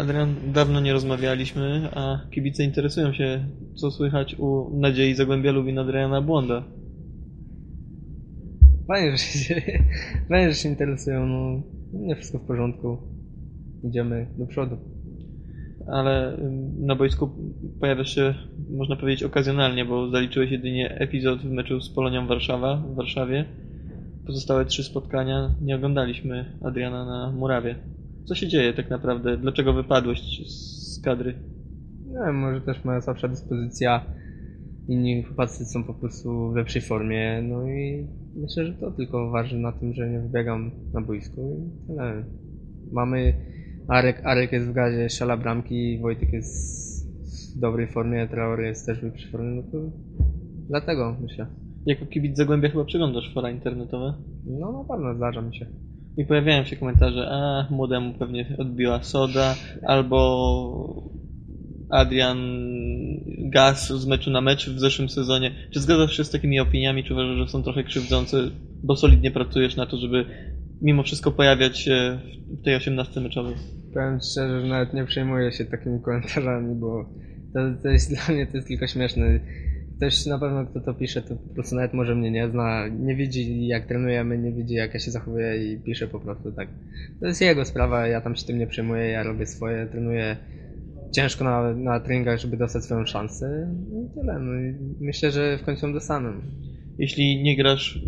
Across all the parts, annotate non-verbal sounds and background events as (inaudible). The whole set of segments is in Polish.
Adrian, dawno nie rozmawialiśmy, a kibice interesują się, co słychać u Nadziei Zagłębia Lubin Adriana Błąda. Fajnie, że się, fajnie, że się interesują, no nie wszystko w porządku. Idziemy do przodu. Ale na boisku pojawiasz się, można powiedzieć, okazjonalnie, bo zaliczyłeś jedynie epizod w meczu z Polonią Warszawa w Warszawie. Pozostałe trzy spotkania nie oglądaliśmy Adriana na murawie. Co się dzieje tak naprawdę? Dlaczego wypadłeś z kadry? Nie wiem, może też moja słabsza dyspozycja. Inni chłopacy są po prostu w lepszej formie, no i myślę, że to tylko waży na tym, że nie wybiegam na boisku i tyle. Mamy, Arek, Arek jest w gazie, strzela bramki, Wojtek jest w dobrej formie, Traore jest też w lepszej formie, no to dlatego myślę. Jako kibic Zagłębia chyba przeglądasz fora internetowe? No na pewno zdarza mi się. I pojawiają się komentarze, a młodemu pewnie odbiła soda, albo Adrian Gaz z meczu na mecz w zeszłym sezonie. Czy zgadzasz się z takimi opiniami, czy uważasz, że są trochę krzywdzące, bo solidnie pracujesz na to, żeby mimo wszystko pojawiać się w tej 18 meczowej? Powiem szczerze, że nawet nie przejmuję się takimi komentarzami, bo to, to jest dla mnie to jest tylko śmieszne. Ktoś na pewno, kto to pisze, to po prostu nawet może mnie nie zna, nie widzi jak trenujemy, nie widzi jak ja się zachowuję i pisze po prostu tak. To jest jego sprawa, ja tam się tym nie przejmuję, ja robię swoje, trenuję ciężko na, na treningach, żeby dostać swoją szansę no i tyle. No i myślę, że w końcu ją dostanę. Jeśli nie grasz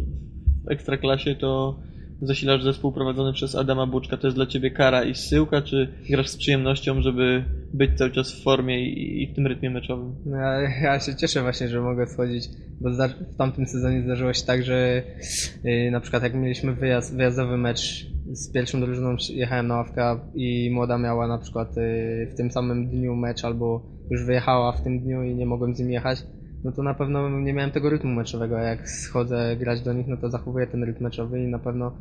w ekstraklasie, to zasilasz zespół prowadzony przez Adama Buczka. To jest dla ciebie kara i zsyłka, czy grasz z przyjemnością, żeby być cały czas w formie i, i w tym rytmie meczowym? No ja, się cieszę właśnie, że mogę schodzić, bo w tamtym sezonie zdarzyło się tak, że yy, na przykład jak mieliśmy wyjazd, wyjazdowy mecz z pierwszą drużyną jechałem na ławkę i młoda miała na przykład yy, w tym samym dniu mecz albo już wyjechała w tym dniu i nie mogłem z nim jechać, no to na pewno nie miałem tego rytmu meczowego, jak schodzę grać do nich, no to zachowuję ten rytm meczowy i na pewno,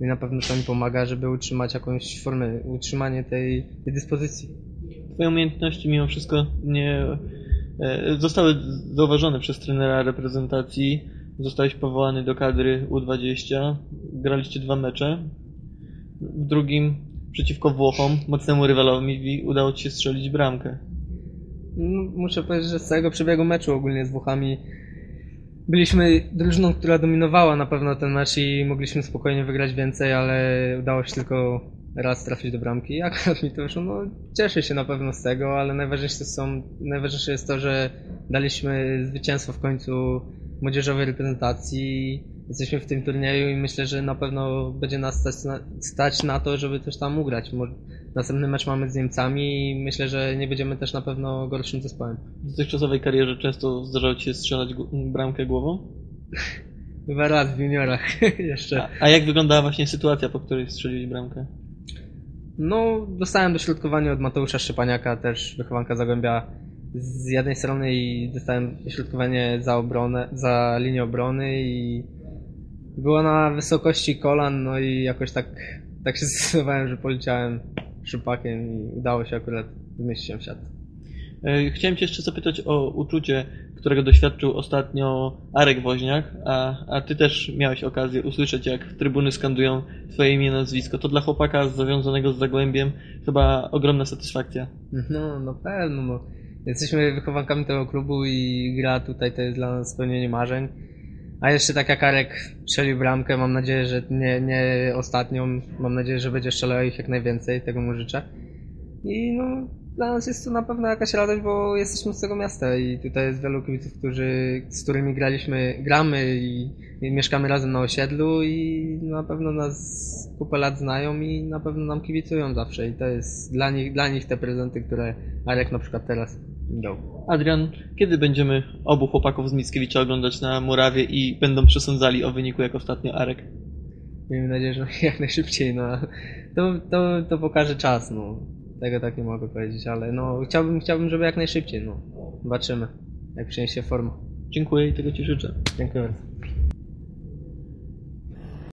i na pewno to mi pomaga, żeby utrzymać jakąś formę, utrzymanie tej, tej dyspozycji. Twoje umiejętności mimo wszystko nie e, zostały zauważone przez trenera reprezentacji. Zostałeś powołany do kadry U20. Graliście dwa mecze. W drugim przeciwko Włochom, mocnemu rywalowi, udało ci się strzelić bramkę. No, muszę powiedzieć, że z całego przebiegu meczu ogólnie z Włochami byliśmy drużyną, która dominowała na pewno ten mecz i mogliśmy spokojnie wygrać więcej, ale udało się tylko raz trafić do bramki akurat mi to wyszło. No, cieszę się na pewno z tego, ale najważniejsze, są, najważniejsze jest to, że daliśmy zwycięstwo w końcu młodzieżowej reprezentacji. Jesteśmy w tym turnieju i myślę, że na pewno będzie nas stać na, stać na to, żeby też tam ugrać. Następny mecz mamy z Niemcami i myślę, że nie będziemy też na pewno gorszym zespołem. W dotychczasowej karierze często zdarzało ci się strzelać bramkę głową? (laughs) Dwa razy w juniorach (laughs) jeszcze. A, a jak wyglądała właśnie sytuacja, po której strzeliłeś bramkę? No, dostałem dośrodkowanie od Mateusza Szczepaniaka, też wychowanka Zagłębia z jednej strony i dostałem dośrodkowanie za obronę, za linię obrony i było na wysokości kolan, no i jakoś tak, tak się (laughs) zdecydowałem, że poleciałem szupakiem i udało się akurat zmieścić się w siatce. E, Chciałem Cię jeszcze zapytać o uczucie, którego doświadczył ostatnio Arek Woźniak, a, a Ty też miałeś okazję usłyszeć, jak trybuny skandują Twoje imię, nazwisko. To dla chłopaka zawiązanego z Zagłębiem chyba ogromna satysfakcja. No, na pewno, no. Jesteśmy wychowankami tego klubu i gra tutaj to jest dla nas spełnienie marzeń. A jeszcze tak jak Arek strzelił bramkę, mam nadzieję, że nie, nie ostatnią. Mam nadzieję, że będzie strzelał ich jak najwięcej, tego mu życzę. I no, dla nas jest to na pewno jakaś radość, bo jesteśmy z tego miasta i tutaj jest wielu kibiców, którzy, z którymi graliśmy, gramy i, i mieszkamy razem na osiedlu i na pewno nas kupę lat znają i na pewno nam kibicują zawsze i to jest dla nich, dla nich te prezenty, które Arek na przykład teraz dał. Adrian, kiedy będziemy obu chłopaków z Mickiewicza oglądać na murawie i będą przesądzali o wyniku jak ostatnio Arek? Miejmy nadzieję, że (laughs) jak najszybciej, no. To, to, to pokaże czas, no. Tego tak nie mogę powiedzieć, ale no chciałbym, chciałbym, żeby jak najszybciej, no. Zobaczymy, jak przyniesie forma. Dziękuję i tego Ci życzę. Dziękuję bardzo.